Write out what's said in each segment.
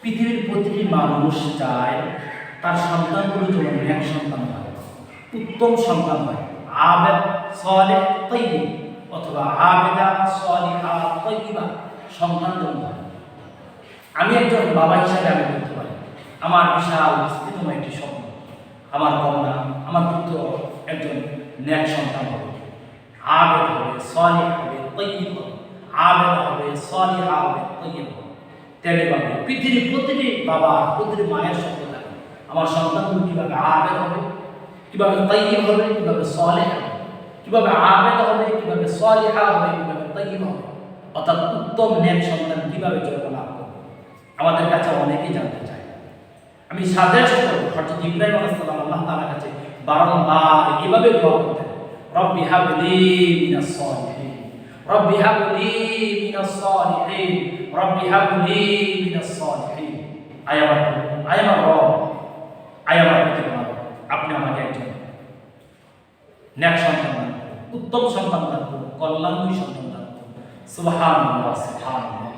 পৃথিবীর প্রতিটি মানুষ চায় তার সন্তানগুলো যেন ন্যাক সন্তান হয়, উত্তম সন্তান হয়। আবেদ সলে তৈরি অথবা আবেদা, সলিহা তৈবা সন্তান যেন হয়। আমি একজন বাবা হিসাবে আমি বলতে পারি, আমার বিশাল বিস্তৃতময় একটি স্বপ্ন। আমার কন্যা, আমার পুত্র একজন ন্যাক সন্তান হবে। আবেদ হবে, সলিহ হবে তৈব হবে, আবেদ হবে, সলিহা হবে তৈব হবে। তেমনিভাবে পৃথিবীর প্রতিটি বাবা প্রতিটি মায়ের স্বপ্ন থাকে। আমার সন্তানগুলো কীভাবে আবেদ হবে, কীভাবে তৈব হবে, কীভাবে সলেহ হবে, কীভাবে আবেদ হবে, কীভাবে সলিহা হবে, কীভাবে তৈব হবে। অর্থাৎ উত্তম ন্যাক সন্তান কীভাবে জন্ম লাভ করবে, আমাদের কাছে অনেকেই জানতে চায়। আমি সাজেস্ট করব হযরত ইব্রাহিম আলাইহিস সালাম আল্লাহ তাআলার কাছে বারংবার এভাবে দোয়া করতেন, রব্বি হাবলি মিনাস সালিহিন। রব্বি হাবলি মিনাস সালিহিন, রব্বি হাবলি মিনাস সালিহিন। আয় আমার আয় আমার রব, আয় আমার প্রতিপালক, আপনি আমাকে একজন ন্যাক সন্তান দান উত্তম সন্তান দান করুন, কল্যাণময় সন্তান দান করুন। সুবহানাল্লাহ সুবহানাল্লাহ।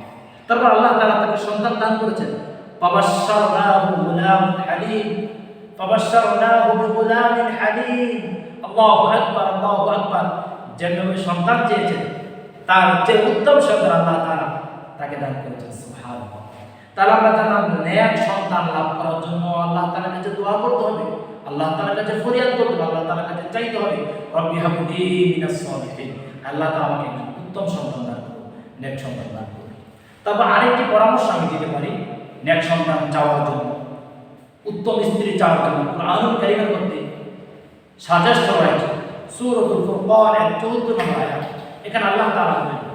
তারপর আল্লাহ তাআলা তাকে সন্তান দান করেছেন। ফাবাশশারনাহু গুলামান হালিম, ফাবাশশারনাহু বিগুলামিন হালিম। আল্লাহু আকবার আল্লাহু আকবার। যেভাবে সন্তান চেয়েছেন তার যে উত্তম সন্তান আল্লাহ তাআলা তাকে দান করেছেন, সুবহানাল্লাহ। তাহলে আমরা জানলাম ন্যাক সন্তান লাভ করার জন্য আল্লাহ তাআলার কাছে দোয়া করতে হবে, আল্লাহ তাআলার কাছে ফরিয়াদ করতে হবে, আল্লাহ তাআলার কাছে চাইতে হবে, রব্বি হাবলি মিনাস সালিহিন। আল্লাহ তাআলা আমাকে উত্তম সন্তান দান করুন ন্যাক সন্তান দান করুন। তারপর আরেকটি পরামর্শ আমি দিতে পারি ন্যাক সন্তান চাওয়ার জন্য। উত্তম স্ত্রী চাওয়ার জন্য। কোরআনুল কারিমের মধ্যে সাজেস্ট রয়েছে সূরাতুল ফুরকান এর 14 নম্বর আয়াত। Ini kan Allah taala berkata,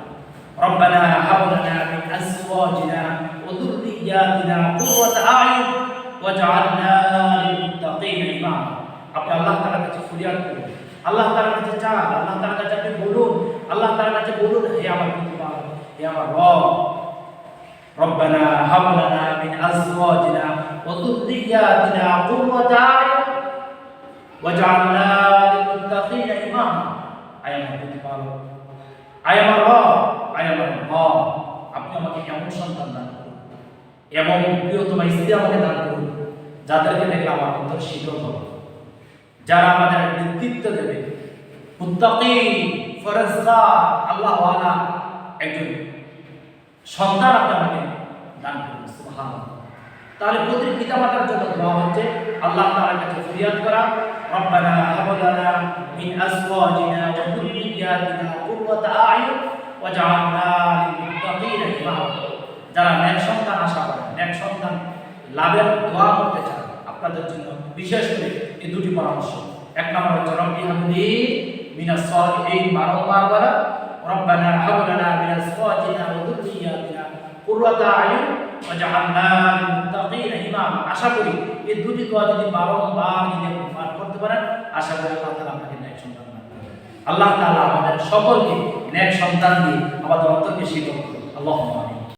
"Rabbana hubana min al-zawajina, wududiyatina kuwata'ir, wajarnahadibuttaqin imam." Apa Allah taala kata ceritamu? Allah taala kata cerita, Allah taala kata berulang, Allah taala kata berulang. Ya berbudi puja, ya berdoa. Rabbana hubana min al-zawajina, wududiyatina kuwata'ir, wajarnahadibuttaqin imam. Ayo berbudi puja. আয় আমার রব আয় আমার রব। আপনি আমাকে এমন সন্তান দান করুন। এবং প্রিয়তমা স্ত্রী আমাকে দান করুন, যাদেরকে দেখলে আমার অন্তর শীতল হবে। যারা আমাদের নেতৃত্ব দেবে। মুত্তাকি ফরজগার আল্লাহ ওয়ালা একজন সন্তান আপনি আমাকে দান করুন, সুবহানাল্লাহ। তাহলে প্রতিটি পিতামাতার জন্য দোয়া হচ্ছে, আল্লাহ তাআলার কাছে ফরিয়াদ করা, রব্বানা হাব লানা মিন আজওয়াজিনা ওয়া যুররিয়াতিনা কুররাতা যারা নেক সন্তান আশা করেন নেক সন্তান লাভের দোয়া করতে চান আপনাদের জন্য বিশেষ করে এই দুটি পরামর্শ। এক নম্বর হচ্ছে, রব্বি হাবলি মিনাস সালিহিন বারংবার বলা, রব্বানা হাব লানা মিন আজওয়াজিনা ওয়া যুররিয়াতিনা কুররাতা আশা করি এই দুটি দোয়া যদি বারংবার যদি আপনি পাঠ করতে পারেন, আশা করি আল্লাহ তালা আপনাকে ন্যায় সন্তান আল্লাহ তালা আমাদের সকলকে ন্যায় সন্তান দিয়ে আমাদের অন্তর্কে শীতল আল্লাহুম্মা